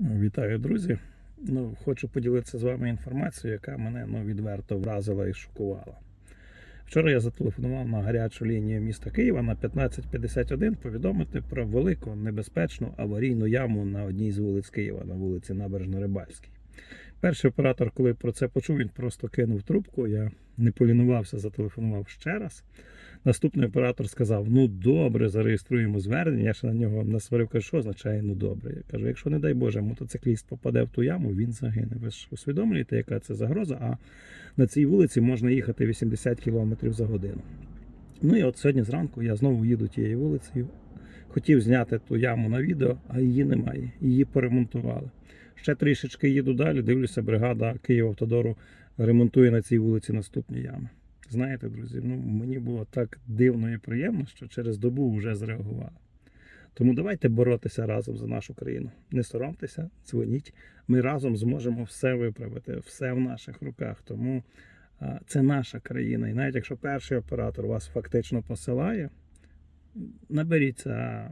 Вітаю, друзі. Ну, хочу поділитися з вами інформацією, яка мене ну, відверто вразила і шокувала. Вчора я зателефонував на гарячу лінію міста Києва на 1551 повідомити про велику небезпечну аварійну яму на одній з вулиць Києва, на вулиці Набережно-Рибальській. Перший оператор, коли про це почув, він просто кинув трубку. Я не полінувався, зателефонував ще раз. Наступний оператор сказав: Ну добре, зареєструємо звернення. Я ще на нього насварив, кажу, що означає ну добре. Я кажу, якщо, не дай Боже, мотоцикліст попаде в ту яму, він загине. Ви ж усвідомлюєте, яка це загроза? А на цій вулиці можна їхати 80 км за годину. Ну і от сьогодні зранку я знову їду тією вулицею. Хотів зняти ту яму на відео, а її немає. Її поремонтували. Ще трішечки їду далі. Дивлюся, бригада Київавтодору ремонтує на цій вулиці наступні ями. Знаєте, друзі, ну мені було так дивно і приємно, що через добу вже зреагували. Тому давайте боротися разом за нашу країну. Не соромтеся, дзвоніть. Ми разом зможемо все виправити, все в наших руках. Тому це наша країна. І навіть якщо перший оператор вас фактично посилає, наберіться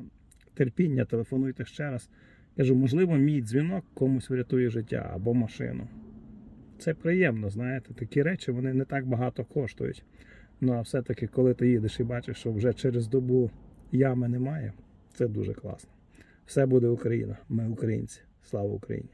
терпіння, телефонуйте ще раз. Кажу, можливо, мій дзвінок комусь врятує життя або машину. Це приємно, знаєте, такі речі вони не так багато коштують. Ну а все-таки, коли ти їдеш і бачиш, що вже через добу ями немає, це дуже класно. Все буде Україна. Ми українці. Слава Україні!